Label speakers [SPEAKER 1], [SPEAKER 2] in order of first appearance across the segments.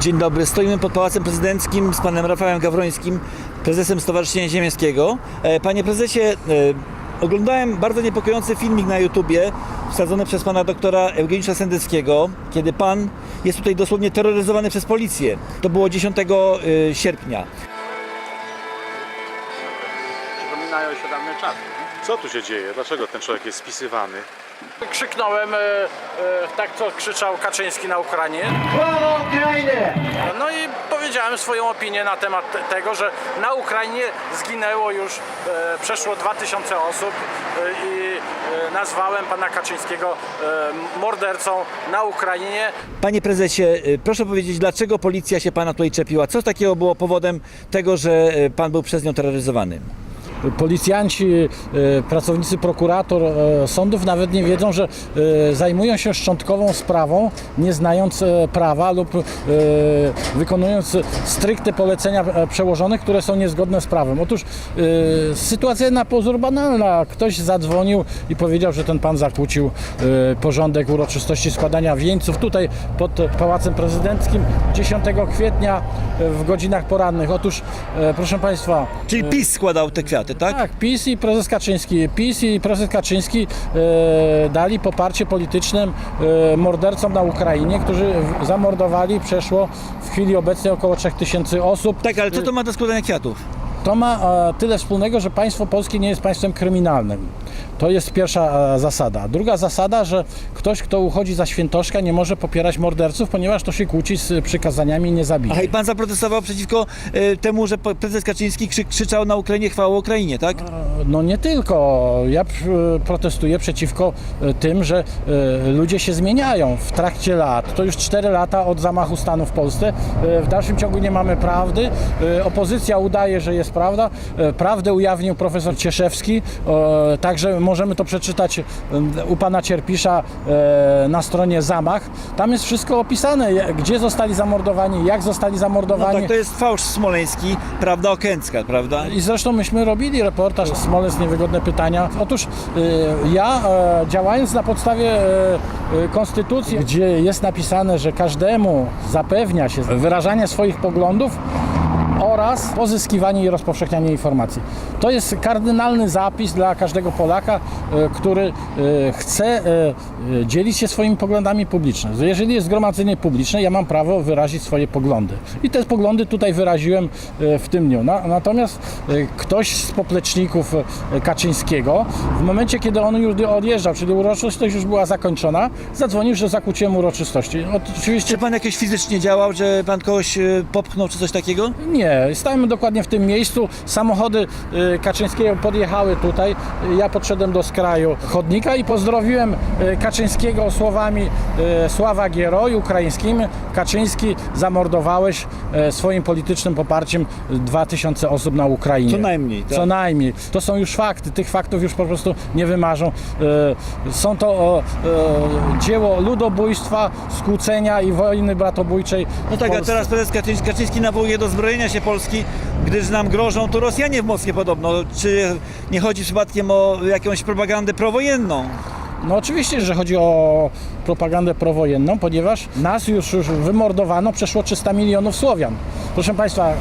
[SPEAKER 1] Dzień dobry, stoimy pod Pałacem Prezydenckim z panem Rafałem Gawrońskim, prezesem Stowarzyszenia Ziemieckiego. E, Panie prezesie, e, oglądałem bardzo niepokojący filmik na YouTubie wsadzony przez pana doktora Eugeniusza Sendeckiego, kiedy pan jest tutaj dosłownie terroryzowany przez policję. To było 10 e, sierpnia.
[SPEAKER 2] Przypominają się dawne czasy.
[SPEAKER 3] Co tu się dzieje? Dlaczego ten człowiek jest spisywany?
[SPEAKER 2] Krzyknąłem e, e, tak, co krzyczał Kaczyński na Ukrainie. No i powiedziałem swoją opinię na temat te- tego, że na Ukrainie zginęło już e, przeszło 2000 osób e, i e, nazwałem pana Kaczyńskiego e, mordercą na Ukrainie.
[SPEAKER 1] Panie prezesie, e, proszę powiedzieć, dlaczego policja się pana tutaj czepiła? Co takiego było powodem tego, że e, pan był przez nią terroryzowany?
[SPEAKER 4] Policjanci, e, pracownicy prokurator e, sądów nawet nie wiedzą, że e, zajmują się szczątkową sprawą, nie znając prawa lub wykonując stricte polecenia przełożonych, które są niezgodne z prawem. Otóż sytuacja na pozór banalna. Ktoś zadzwonił i powiedział, że ten pan zakłócił porządek uroczystości składania wieńców tutaj pod Pałacem Prezydenckim 10 kwietnia w godzinach porannych. Otóż, proszę Państwa,
[SPEAKER 1] Czyli PiS składał te kwiaty, tak?
[SPEAKER 4] tak, PiS i prezes Kaczyński. PiS i prezes Kaczyński e, dali poparcie polityczne e, mordercom na Ukrainie, którzy w- zamordowali przeszło w chwili obecnej około 3000 osób.
[SPEAKER 1] Tak, ale co to ma do składania kwiatów?
[SPEAKER 4] To ma e, tyle wspólnego, że państwo polskie nie jest państwem kryminalnym. To jest pierwsza e, zasada. Druga zasada, że ktoś, kto uchodzi za świętoszka, nie może popierać morderców, ponieważ to się kłóci z przykazaniami nie zabijać.
[SPEAKER 1] Aha, i pan zaprotestował przeciwko e, temu, że prezes Kaczyński krzy, krzyczał na Ukrainie chwałę Ukrainie, tak?
[SPEAKER 4] No nie tylko. Ja protestuję przeciwko e, tym, że e, ludzie się zmieniają w trakcie lat. To już 4 lata od zamachu stanu w Polsce. E, W dalszym ciągu nie mamy prawdy. E, Opozycja udaje, że jest prawda. E, Prawdę ujawnił profesor Cieszewski. E, Możemy to przeczytać u pana Cierpisza e, na stronie Zamach. Tam jest wszystko opisane, gdzie zostali zamordowani, jak zostali
[SPEAKER 1] No
[SPEAKER 4] zamordowani.
[SPEAKER 1] tak, to jest fałsz smoleński, prawda okęcka, prawda?
[SPEAKER 4] I zresztą myśmy robili reportaż Smolensk Niewygodne Pytania. Otóż y, ja e, działając na podstawie e, konstytucji, gdzie jest napisane, że każdemu zapewnia się wyrażanie swoich poglądów oraz pozyskiwanie i rozpowszechnianie informacji. To jest kardynalny zapis dla każdego Polaka, e, który e, chce e, dzielić się swoimi poglądami publicznymi. Jeżeli jest zgromadzenie publiczne, ja mam prawo wyrazić swoje poglądy. I te poglądy tutaj wyraziłem w tym dniu. Na, natomiast ktoś z popleczników Kaczyńskiego, w momencie, kiedy on już odjeżdżał, czyli uroczystość już była zakończona, zadzwonił, że zakłóciłem uroczystości. Oczywiście
[SPEAKER 1] Czy pan jakoś fizycznie działał, że pan kogoś popchnął czy coś takiego?
[SPEAKER 4] Nie, stałem dokładnie w tym miejscu. Samochody y, Kaczyńskiego podjechały tutaj. Ja podszedłem do skraju chodnika i pozdrowiłem y, Kaczyńskiego słowami y, Sława Gieroj ukraińskimi. Kaczyński zamordowałeś swoim politycznym poparciem 2000 osób na Ukrainie.
[SPEAKER 1] Co najmniej, tak?
[SPEAKER 4] Co najmniej. To są już fakty. Tych faktów już po prostu nie wymarzą. Są to dzieło ludobójstwa, skłócenia i wojny bratobójczej.
[SPEAKER 1] No tak, a teraz prezes Kaczyński, Kaczyński nawołuje do zbrojenia się Polski, gdyż nam grożą tu Rosjanie w Moskwie podobno. Czy nie chodzi przypadkiem o jakąś propagandę prowojenną?
[SPEAKER 4] No oczywiście, że chodzi o propagandę prowojenną, ponieważ nas już, już wymordowano przeszło 300 milionów Słowian. Proszę Państwa,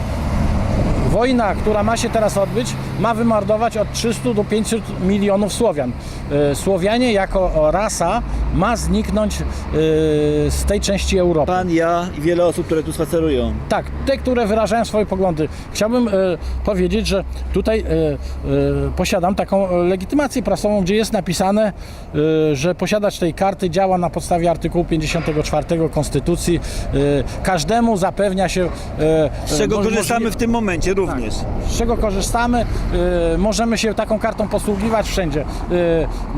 [SPEAKER 4] wojna, która ma się teraz odbyć, ma wymordować od 300 do 500 milionów Słowian. E, Słowianie jako rasa ma zniknąć e, z tej części Europy.
[SPEAKER 1] Pan, ja i wiele osób, które tu spacerują.
[SPEAKER 4] Tak, te, które wyrażają swoje poglądy. Chciałbym e, powiedzieć, że tutaj e, e, posiadam taką e, legitymację prasową, gdzie jest napisane, e, że posiadacz tej karty działa na podstawie artykułu 54 Konstytucji. E, każdemu zapewnia się. E,
[SPEAKER 1] Z czego korzystamy
[SPEAKER 4] możli-
[SPEAKER 1] w tym momencie również.
[SPEAKER 4] z czego korzystamy. Y, możemy się taką kartą posługiwać wszędzie. Y,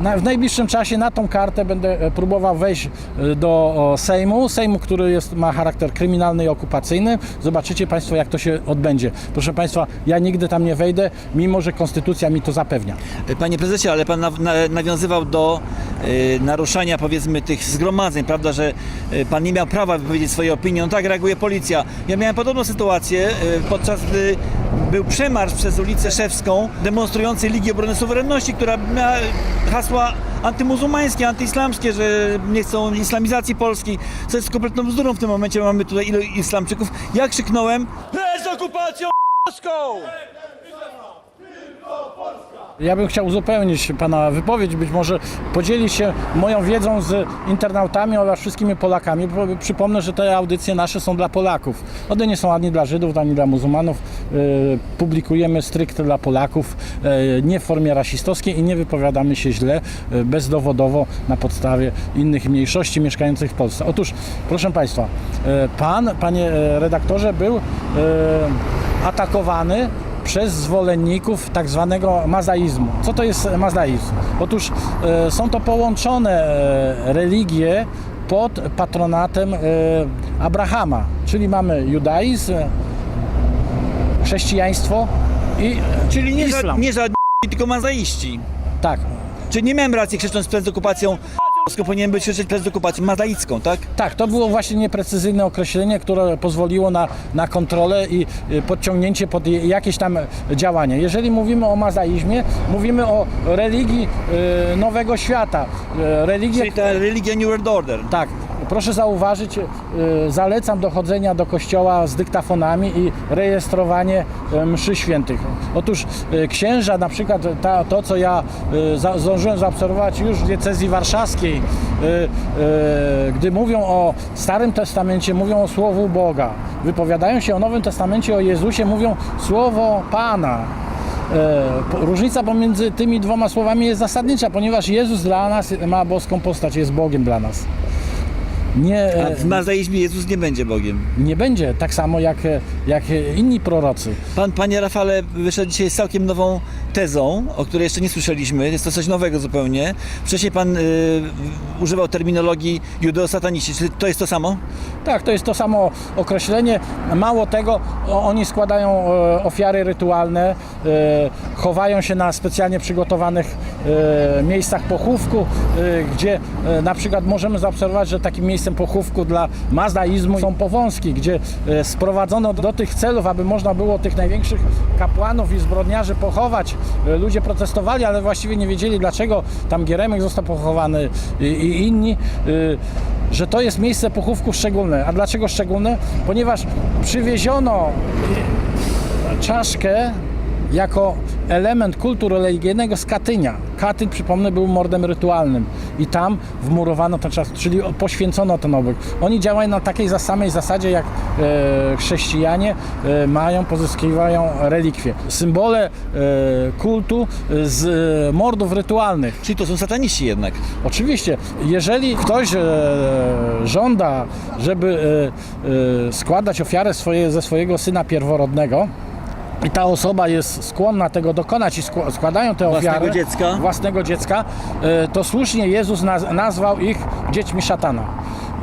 [SPEAKER 4] na, w najbliższym czasie na tą kartę będę próbował wejść e, do Sejmu. Sejmu, który jest, ma charakter kryminalny i okupacyjny. Zobaczycie Państwo, jak to się odbędzie. Proszę Państwa, ja nigdy tam nie wejdę, mimo że Konstytucja mi to zapewnia.
[SPEAKER 1] Panie prezesie, ale pan na, na, nawiązywał do naruszania powiedzmy tych zgromadzeń, prawda, że pan nie miał prawa wypowiedzieć swojej opinii. No tak reaguje policja. Ja miałem podobną sytuację, podczas gdy był przemarsz przez ulicę Szewską demonstrujący Ligi Obrony Suwerenności, która miała hasła antymuzułmańskie, antyislamskie, że nie chcą islamizacji Polski, co jest kompletną bzdurą w tym momencie, mamy tutaj ilu islamczyków. Ja krzyknąłem z okupacją!
[SPEAKER 4] Ja bym chciał uzupełnić Pana wypowiedź, być może podzielić się moją wiedzą z internautami oraz wszystkimi Polakami. Przypomnę, że te audycje nasze są dla Polaków. One nie są ani dla Żydów, ani dla muzułmanów. E, Publikujemy stricte dla Polaków, e, nie w formie rasistowskiej i nie wypowiadamy się źle, e, bezdowodowo na podstawie innych mniejszości mieszkających w Polsce. Otóż, proszę Państwa, Pan, Panie redaktorze, był atakowany przez zwolenników tak zwanego mazaizmu. Co to jest mazaizm? Otóż e, są to połączone e, religie pod patronatem e, Abrahama, czyli mamy judaizm, chrześcijaństwo i
[SPEAKER 1] Czyli nie,
[SPEAKER 4] islam.
[SPEAKER 1] ża- nie żadni, tylko mazaiści.
[SPEAKER 4] Tak,
[SPEAKER 1] Czyli nie miałem racji krzycząc przed okupacją polską, powinien być krzyczeć przed okupacją mazaicką, tak?
[SPEAKER 4] tak, to było właśnie nieprecyzyjne określenie, które pozwoliło na, na kontrolę i y, podciągnięcie pod jakieś tam działanie. Jeżeli mówimy o mazaizmie, mówimy o religii y, Nowego Świata, y, religii
[SPEAKER 1] Czyli ta religia New World Order.
[SPEAKER 4] Tak, proszę zauważyć, y, zalecam dochodzenia do kościoła z dyktafonami i rejestrowanie y, mszy świętych. Otóż y, księża, na przykład ta, to, co ja zdążyłem zaobserwować już w diecezji warszawskiej, gdy mówią o Starym Testamencie, mówią o Słowu Boga. Wypowiadają się o Nowym Testamencie, o Jezusie, mówią Słowo Pana. E, Różnica pomiędzy tymi dwoma słowami jest zasadnicza, ponieważ Jezus dla nas ma boską postać, jest Bogiem dla nas. Nie,
[SPEAKER 1] A
[SPEAKER 4] e,
[SPEAKER 1] w mazaizmie Jezus nie będzie Bogiem.
[SPEAKER 4] nie będzie tak samo jak, e, jak inni prorocy.
[SPEAKER 1] Pan, panie Rafale, wyszedł dzisiaj z całkiem nową tezą, o której jeszcze nie słyszeliśmy. Jest to coś nowego zupełnie. Wcześniej pan y, używał terminologii judeosataniści. Czy to jest to samo?
[SPEAKER 4] Tak, to jest to samo określenie. Mało tego, oni składają e, ofiary rytualne, e, chowają się na specjalnie przygotowanych e, miejscach pochówku, gdzie na przykład możemy zaobserwować, że takim miejscem pochówku dla mazaizmu są powązki, gdzie sprowadzono do tych celów, aby można było tych największych kapłanów i zbrodniarzy pochować. E, Ludzie protestowali, ale właściwie nie wiedzieli dlaczego tam Gieremek został pochowany i, i inni. e, że to jest miejsce pochówku szczególne. A dlaczego szczególne? Ponieważ przywieziono czaszkę jako element kultu religijnego z Katynia. Katyn, przypomnę, był mordem rytualnym i tam wmurowano tę czaszkę, czyli poświęcono ten obiekt. Oni działają na takiej samej zasadzie, jak e, chrześcijanie e, mają, pozyskiwają relikwie. Symbole e, kultu z e, mordów rytualnych.
[SPEAKER 1] Czyli to są sataniści jednak.
[SPEAKER 4] Oczywiście, jeżeli ktoś e, żąda, żeby e, e, składać ofiarę swoje, ze swojego syna pierworodnego, i ta osoba jest skłonna tego dokonać i skła- składają te
[SPEAKER 1] Własnego
[SPEAKER 4] ofiary
[SPEAKER 1] dziecka.
[SPEAKER 4] własnego dziecka, e, to słusznie Jezus naz- nazwał ich dziećmi szatana.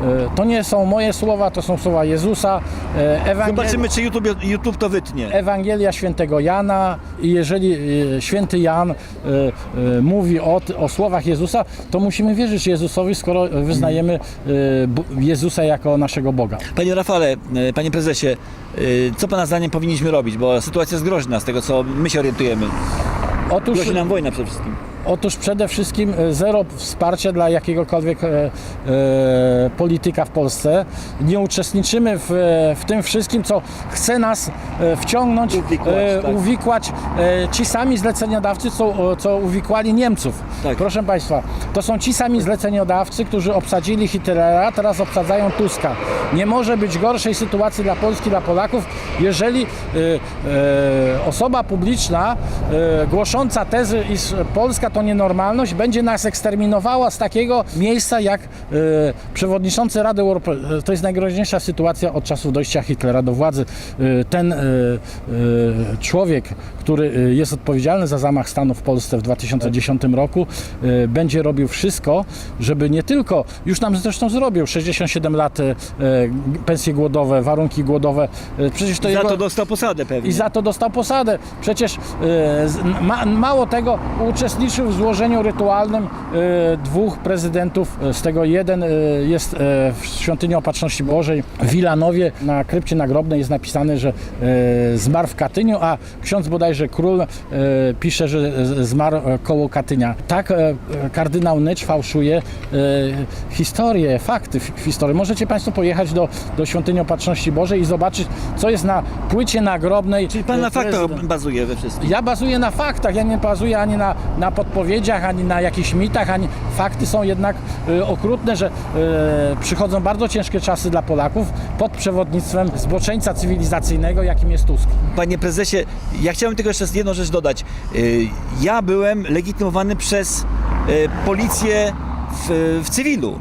[SPEAKER 4] E, To nie są moje słowa, to są słowa Jezusa. E, Ewangel-
[SPEAKER 1] Zobaczymy, czy YouTube, YouTube to wytnie.
[SPEAKER 4] Ewangelia świętego Jana i jeżeli e, święty Jan mówi o, o słowach Jezusa, to musimy wierzyć Jezusowi, skoro wyznajemy Jezusa jako naszego Boga.
[SPEAKER 1] Panie Rafale, panie prezesie, co pana zdaniem powinniśmy robić? Bo sytuacja jest groźna z tego, co my się orientujemy.
[SPEAKER 4] Otóż,
[SPEAKER 1] Grozi nam wojna przede wszystkim.
[SPEAKER 4] Otóż przede wszystkim e, zero wsparcia dla jakiegokolwiek e, e, polityka w Polsce. Nie uczestniczymy w, e, w tym wszystkim, co chce nas e, wciągnąć,
[SPEAKER 1] Uwikłać,
[SPEAKER 4] e,
[SPEAKER 1] tak.
[SPEAKER 4] uwikłać e, ci sami zleceniodawcy, co, co uwikłali Niemców.
[SPEAKER 1] Tak.
[SPEAKER 4] Proszę Państwa, to są ci sami zleceniodawcy, którzy obsadzili Hitlera, teraz obsadzają Tuska. Nie może być gorszej sytuacji dla Polski, dla Polaków, jeżeli e, e, osoba publiczna e, głosząca tezy, iż Polska to nienormalność, będzie nas eksterminowała z takiego miejsca jak e, przewodniczący Rady Europejskiej. To jest najgroźniejsza sytuacja od czasów dojścia Hitlera do władzy. E, ten e, człowiek, który jest odpowiedzialny za zamach stanu w Polsce w 2010 roku, będzie robił wszystko, żeby nie tylko, już nam zresztą zrobił 67 lat pensje głodowe, warunki głodowe, przecież to
[SPEAKER 1] Za
[SPEAKER 4] jego...
[SPEAKER 1] to dostał posadę pewnie.
[SPEAKER 4] I za to dostał posadę. Przecież ma, mało tego, uczestniczył w złożeniu rytualnym e, dwóch prezydentów, e, z tego jeden e, jest w świątyni Opatrzności Bożej w Wilanowie. Na krypcie nagrobnej jest napisane, że zmarł w Katyniu, a ksiądz bodajże król pisze, że zmarł koło Katynia. Tak kardynał Nycz fałszuje historię, fakty w historii. Możecie Państwo pojechać do, do świątyni Opatrzności Bożej i zobaczyć, co jest na płycie nagrobnej.
[SPEAKER 1] Czyli pan na faktach bazuje we wszystkim.
[SPEAKER 4] Ja bazuję na faktach, ja nie bazuję ani na, na podpowiedziach, ani na jakichś mitach, ani fakty są jednak y, okrutne, że y, przychodzą bardzo ciężkie czasy dla Polaków pod przewodnictwem zboczeńca cywilizacyjnego, jakim jest Tusk.
[SPEAKER 1] Panie prezesie, ja chciałem tylko jeszcze jedną rzecz dodać. Y, Ja byłem legitymowany przez policję w, w cywilu.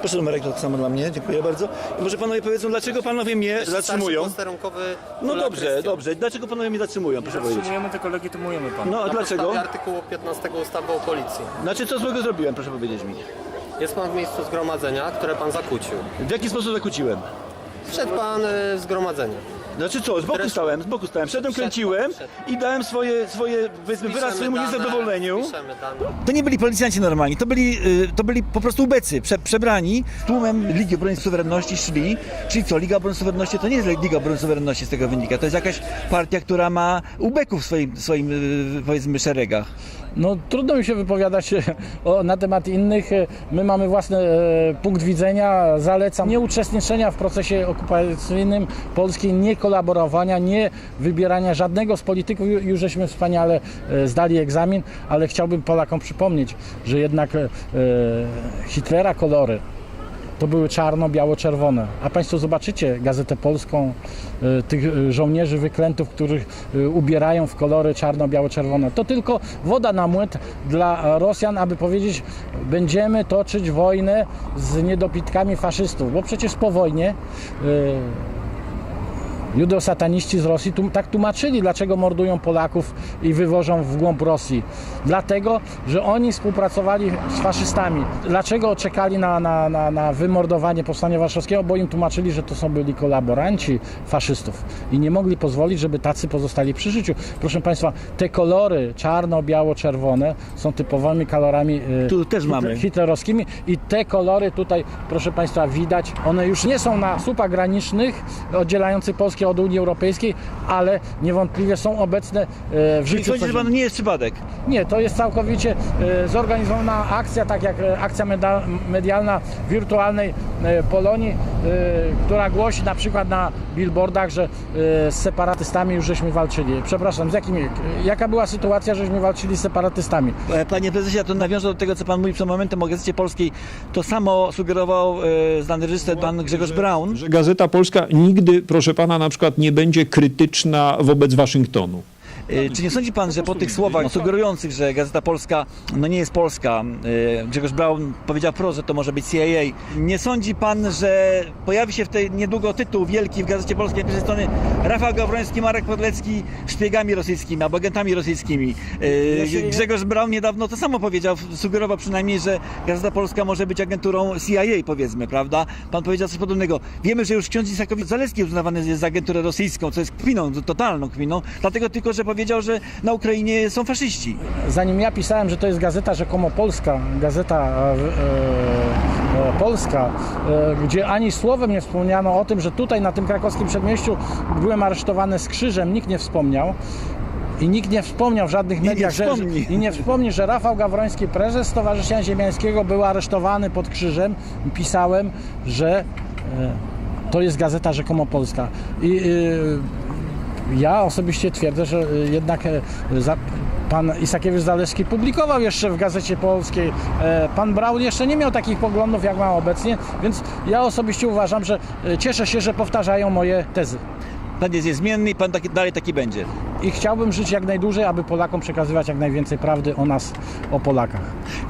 [SPEAKER 1] Proszę numerek tak samo dla mnie, dziękuję bardzo. I może panowie powiedzą, dlaczego panowie mnie zatrzymują?
[SPEAKER 5] posterunkowy
[SPEAKER 1] No dobrze,
[SPEAKER 5] Krystian.
[SPEAKER 1] dobrze. Dlaczego panowie mnie zatrzymują, proszę powiedzieć?
[SPEAKER 6] Zatrzymujemy, tylko legitymujemy pana.
[SPEAKER 1] No a
[SPEAKER 5] Na
[SPEAKER 1] dlaczego?
[SPEAKER 5] podstawie artykułu 15 ustawy o policji.
[SPEAKER 1] Znaczy, co złego zrobiłem, proszę powiedzieć mi?
[SPEAKER 5] Jest pan w miejscu zgromadzenia, które pan zakłócił.
[SPEAKER 1] W jaki sposób zakłóciłem?
[SPEAKER 5] Wszedł pan y, w zgromadzenie.
[SPEAKER 1] Znaczy co, z boku
[SPEAKER 5] Które-
[SPEAKER 1] stałem, z boku stałem, szedłem, kręciłem i dałem swoje, swoje powiedzmy, wyraz swojemu
[SPEAKER 5] dane,
[SPEAKER 1] niezadowoleniu.
[SPEAKER 5] Dane.
[SPEAKER 1] To nie byli policjanci normalni, to byli, y, to byli po prostu ubecy, prze, przebrani. Tłumem Ligi Obrony Suwerenności szli. Czyli co, Liga Obrony Suwerenności to nie jest Liga Obrony Suwerenności z tego wynika. To jest jakaś partia, która ma ubeków w swoim, swoim y, powiedzmy, szeregach.
[SPEAKER 4] No trudno mi się wypowiadać e, o, na temat innych. E, My mamy własny e, punkt widzenia. Zalecam nie uczestniczenia w procesie okupacyjnym Polski, nie kolaborowania, nie wybierania żadnego z polityków. Ju- Już żeśmy wspaniale e, zdali egzamin, ale chciałbym Polakom przypomnieć, że jednak e, e, Hitlera kolory to były czarno-biało-czerwone. A Państwo zobaczycie Gazetę Polską, y, tych y, żołnierzy wyklętów, których y, ubierają w kolory czarno-biało-czerwone. To tylko woda na młot dla Rosjan, aby powiedzieć, będziemy toczyć wojnę z niedopitkami faszystów, bo przecież po wojnie Judosataniści z Rosji tum- tak tłumaczyli, dlaczego mordują Polaków i wywożą w głąb Rosji. Dlatego, że oni współpracowali z faszystami. Dlaczego czekali na, na, na, na wymordowanie Powstania Warszawskiego? Bo im tłumaczyli, że to są byli kolaboranci faszystów i nie mogli pozwolić, żeby tacy pozostali przy życiu. Proszę Państwa, te kolory czarno-biało-czerwone są typowymi kolorami y,
[SPEAKER 1] Tu też mamy.
[SPEAKER 4] hitlerowskimi i te kolory tutaj, proszę Państwa, widać. One już nie są na słupach granicznych oddzielających Polskę od Unii Europejskiej, ale niewątpliwie są obecne e, w
[SPEAKER 1] Czyli
[SPEAKER 4] życiu.
[SPEAKER 1] sądzisz, że
[SPEAKER 4] codziennym.
[SPEAKER 1] pan nie jest przypadek?
[SPEAKER 4] Nie, to jest całkowicie e, zorganizowana akcja, tak jak e, akcja medialna wirtualnej Polonii, która głosi na przykład na billboardach, że e, z separatystami już żeśmy walczyli. Przepraszam, z jakimi, jaka była sytuacja, żeśmy walczyli z separatystami?
[SPEAKER 1] E, Panie prezesie, ja to nawiążę do tego, co pan mówi przed momentem o Gazecie Polskiej. To samo sugerował e, znany reżyser pan Grzegorz Braun.
[SPEAKER 7] że Gazeta Polska nigdy, proszę pana, na przykład nie będzie krytyczna wobec Waszyngtonu.
[SPEAKER 1] E, Czy nie sądzi pan, że po tych słowach sugerujących, że Gazeta Polska no nie jest polska, e, Grzegorz Braun powiedział wprost, że to może być CIA, nie sądzi pan, że pojawi się w tej niedługo tytuł wielki w Gazecie Polskiej z strony Rafał Gawroński, Marek Podlecki szpiegami rosyjskimi albo agentami rosyjskimi.
[SPEAKER 4] Się-
[SPEAKER 1] Grzegorz Braun niedawno to samo powiedział, sugerował przynajmniej, że Gazeta Polska może być agenturą CIA powiedzmy, prawda? Pan powiedział coś podobnego. Wiemy, że już ksiądz Isakowicz-Zaleski uznawany jest za agenturę rosyjską, co jest kpiną, totalną kpiną, dlatego tylko, że powiedział, że na Ukrainie są faszyści.
[SPEAKER 4] zanim ja pisałem, że to jest gazeta rzekomo polska, gazeta e, e, e, polska, e, gdzie ani słowem nie wspomniano o tym, że tutaj na tym krakowskim przedmieściu byłem aresztowany z krzyżem, nikt nie wspomniał. I nikt nie wspomniał w żadnych mediach, że, i nie wspomni, że Rafał Gawroński, prezes Stowarzyszenia Ziemiańskiego, był aresztowany pod krzyżem. Pisałem, że e, to jest gazeta rzekomo polska. I e, ja osobiście twierdzę, że y, jednak e, pan Isakiewicz Zaleski publikował jeszcze w Gazecie Polskiej. E, Pan Braun jeszcze nie miał takich poglądów, jak ma obecnie, więc ja osobiście uważam, że e, cieszę się, że powtarzają moje tezy.
[SPEAKER 1] Pan jest niezmienny i pan taki, dalej taki będzie.
[SPEAKER 4] I chciałbym żyć jak najdłużej, aby Polakom przekazywać jak najwięcej prawdy o nas, o Polakach.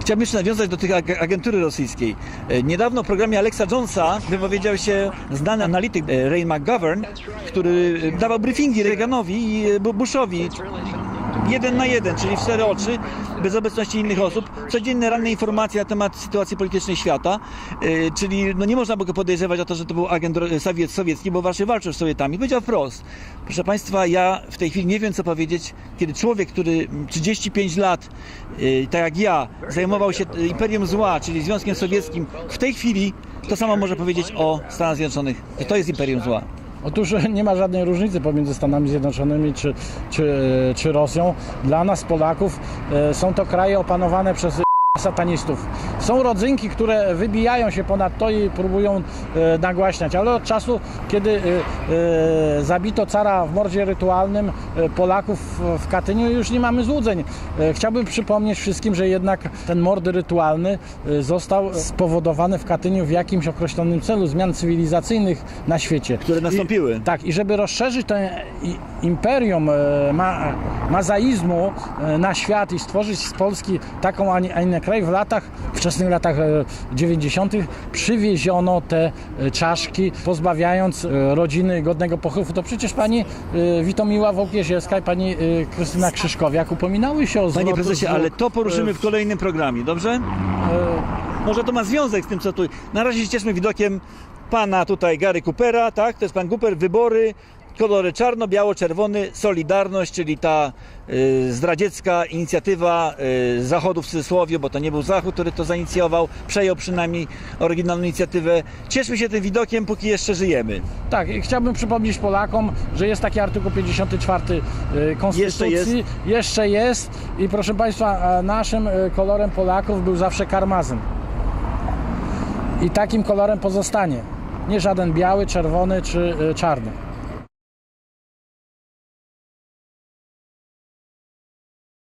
[SPEAKER 1] Chciałbym jeszcze nawiązać do tych ag- agentury rosyjskiej. E, Niedawno w programie Alexa Jonesa wypowiedział się znany analityk e, Ray McGovern, który e, dawał briefingi Reaganowi i Bu- Bushowi jeden na jeden, czyli w cztery oczy, bez obecności innych osób, codzienne ranne informacje na temat sytuacji politycznej świata, yy, czyli no nie można by go podejrzewać o to, że to był agent sowiec, sowiecki, bo właśnie walczył z Sowietami. Powiedział wprost, proszę Państwa, ja w tej chwili nie wiem co powiedzieć, kiedy człowiek, który 35 lat, yy, tak jak ja, zajmował się yy, Imperium Zła, czyli Związkiem Sowieckim, w tej chwili to samo może powiedzieć o Stanach Zjednoczonych, że to jest Imperium Zła.
[SPEAKER 4] Otóż nie ma żadnej różnicy pomiędzy Stanami Zjednoczonymi czy, czy, czy Rosją. Dla nas, Polaków, e, są to kraje opanowane przez satanistów. Są rodzynki, które wybijają się ponad to i próbują e, nagłaśniać, ale od czasu, kiedy e, e, zabito cara w mordzie rytualnym Polaków w Katyniu, już nie mamy złudzeń. Chciałbym przypomnieć wszystkim, że jednak ten mord rytualny został spowodowany w Katyniu w jakimś określonym celu zmian cywilizacyjnych na świecie.
[SPEAKER 1] Które nastąpiły.
[SPEAKER 4] I, tak, i żeby rozszerzyć to imperium ma, mazaizmu na świat i stworzyć z Polski taką, a nie inny kraj, w latach, wczesnych latach e, 90. przywieziono te e, czaszki, pozbawiając e, rodziny godnego pochówku. To przecież pani e, Witomiła Wołkieziewska i pani e, Krystyna Krzyszkowiak upominały się o
[SPEAKER 1] Panie
[SPEAKER 4] zwrot-
[SPEAKER 1] prezesie,
[SPEAKER 4] zwrot-
[SPEAKER 1] ale to poruszymy
[SPEAKER 4] e,
[SPEAKER 1] w kolejnym programie, dobrze?
[SPEAKER 4] e,
[SPEAKER 1] Może to ma związek z tym, co tu. Na razie się cieszmy widokiem pana tutaj Gary Coopera, tak? To jest pan Cooper, wybory, kolory czarno-biało-czerwony, Solidarność, czyli ta y, zdradziecka inicjatywa y, Zachodu w cudzysłowie, bo to nie był Zachód, który to zainicjował, przejął przynajmniej oryginalną inicjatywę. Cieszmy się tym widokiem, póki jeszcze żyjemy.
[SPEAKER 4] Tak, i chciałbym przypomnieć Polakom, że jest taki artykuł 54 y, Konstytucji.
[SPEAKER 1] Jeszcze jest.
[SPEAKER 4] Jeszcze jest. I proszę Państwa, naszym y, kolorem Polaków był zawsze karmazyn. I takim kolorem pozostanie. Nie żaden biały, czerwony czy y, czarny.